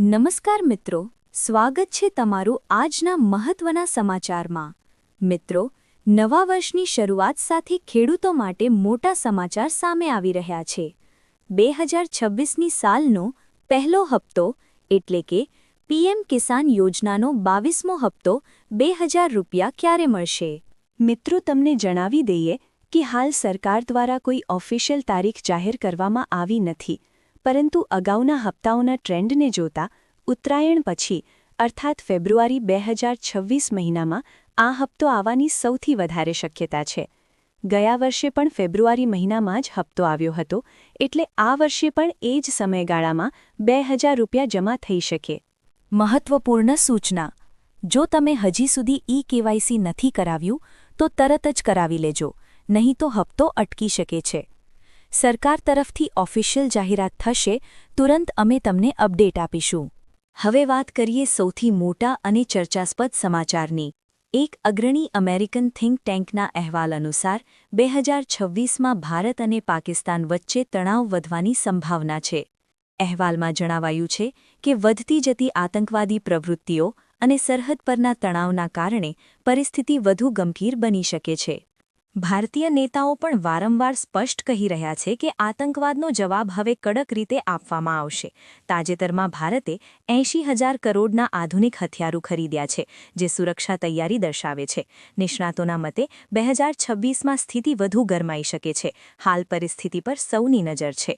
નમસ્કાર મિત્રો, સ્વાગત છે તમારું આજના મહત્વના સમાચારમાં. મિત્રો, નવા વર્ષની શરૂઆત સાથે ખેડૂતો માટે મોટા સમાચાર સામે આવી રહ્યા છે. બે હજાર છવ્વીસની સાલનો પહેલો હપ્તો, એટલે કે પીએમ કિસાન યોજનાનો બાવીસમો હપ્તો, બે હજાર રૂપિયા ક્યારે મળશે? મિત્રો, તમને જણાવી દઈએ કે હાલ સરકાર દ્વારા કોઈ ઓફિશિયલ તારીખ જાહેર કરવામાં આવી નથી. પરંતુ અગાઉના હપ્તાઓના ટ્રેન્ડને જોતા ઉત્તરાયણ પછી, અર્થાત ફેબ્રુઆરી બે હજાર છવ્વીસ મહિનામાં, આ હપ્તો આવવાની સૌથી વધારે શક્યતા છે. ગયા વર્ષે પણ ફેબ્રુઆરી મહિનામાં જ હપ્તો આવ્યો હતો, એટલે આ વર્ષે પણ એ જ સમયગાળામાં બે હજાર રૂપિયા જમા થઈ શકે. મહત્વપૂર્ણ સૂચના. જો તમે હજી સુધી ઈ કેવાયસી નથી કરાવ્યું, તો તરત જ કરાવી લેજો, નહીં તો હપ્તો અટકી શકે છે. સરકાર તરફથી ઓફિશિયલ જાહેરાત થશે, તુરંત અમે તમને અપડેટ આપીશું. હવે વાત કરીએ સૌથી મોટા અને ચર્ચાસ્પદ સમાચારની. એક અગ્રણી અમેરિકન થિંક ટેન્કના અહેવાલ અનુસાર, બે હજાર છવ્વીસમાં ભારત અને પાકિસ્તાન વચ્ચે તણાવ વધવાની સંભાવના છે. અહેવાલમાં જણાવાયું છે કે વધતી જતી આતંકવાદી પ્રવૃત્તિઓ અને સરહદ પરના તણાવના કારણે પરિસ્થિતિ વધુ ગંભીર બની શકે છે. ભારતીય નેતાઓ પણ વારંવાર સ્પષ્ટ કહી રહ્યા છે કે આતંકવાદનો જવાબ હવે કડક રીતે આપવામાં આવશે. તાજેતરમાં ભારતે એંશી હજાર કરોડના આધુનિક હથિયારો ખરીદ્યા છે, જે સુરક્ષા તૈયારી દર્શાવે છે. નિષ્ણાતોના મતે, બે હજાર છવ્વીસમાં સ્થિતિ વધુ ગરમાઈ શકે છે. હાલ પરિસ્થિતિ પર સૌની નજર છે.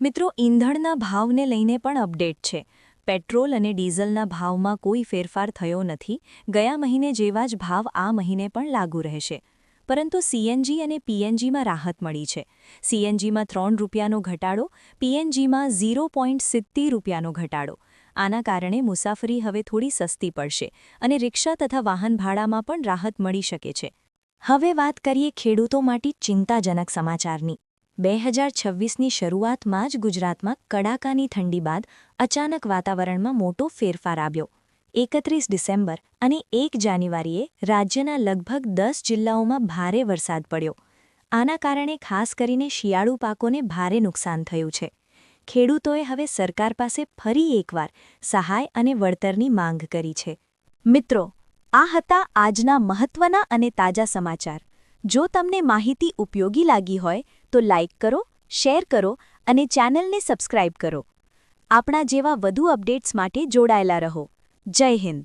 મિત્રો, ઈંધણના ભાવને લઈને પણ અપડેટ છે. પેટ્રોલ અને ડીઝલના ભાવમાં કોઈ ફેરફાર થયો નથી. ગયા મહિને જેવા જ ભાવ આ મહિને પણ લાગુ રહેશે. પરંતુ સીએનજી અને પીએનજીમાં રાહત મળી છે. સીએનજીમાં ત્રણ રૂપિયાનો ઘટાડો પીએનજીમાં ઝીરો પોઈન્ટ સિત્તેર રૂપિયાનો ઘટાડો. આના કારણે મુસાફરી હવે થોડી સસ્તી પડશે અને રિક્ષા તથા વાહન ભાડામાં પણ રાહત મળી શકે છે. હવે વાત કરીએ ખેડૂતો માટે ચિંતાજનક સમાચારની. બે હજાર છવ્વીસની શરૂઆતમાં જ ગુજરાતમાં કડાકાની ઠંડી બાદ અચાનક વાતાવરણમાં મોટો ફેરફાર આવ્યો. એકત્રીસ ડિસેમ્બર અને એક જાન્યુઆરીએ રાજ્યના લગભગ દસ જિલ્લાઓમાં ભારે વરસાદ પડ્યો. આના કારણે ખાસ કરીને શિયાળુ પાકોને ભારે નુકસાન થયું છે. ખેડૂતોએ હવે સરકાર પાસે ફરી એકવાર સહાય અને વળતરની માંગ કરી છે. મિત્રો, આ હતા આજના મહત્વના અને તાજા સમાચાર. જો તમને માહિતી ઉપયોગી લાગી હોય, તો લાઇક કરો, શેર કરો અને ચેનલને સબસ્ક્રાઇબ કરો. આપણા જેવા વધુ અપડેટ્સ માટે જોડાયેલા રહો. જય હિન્દ.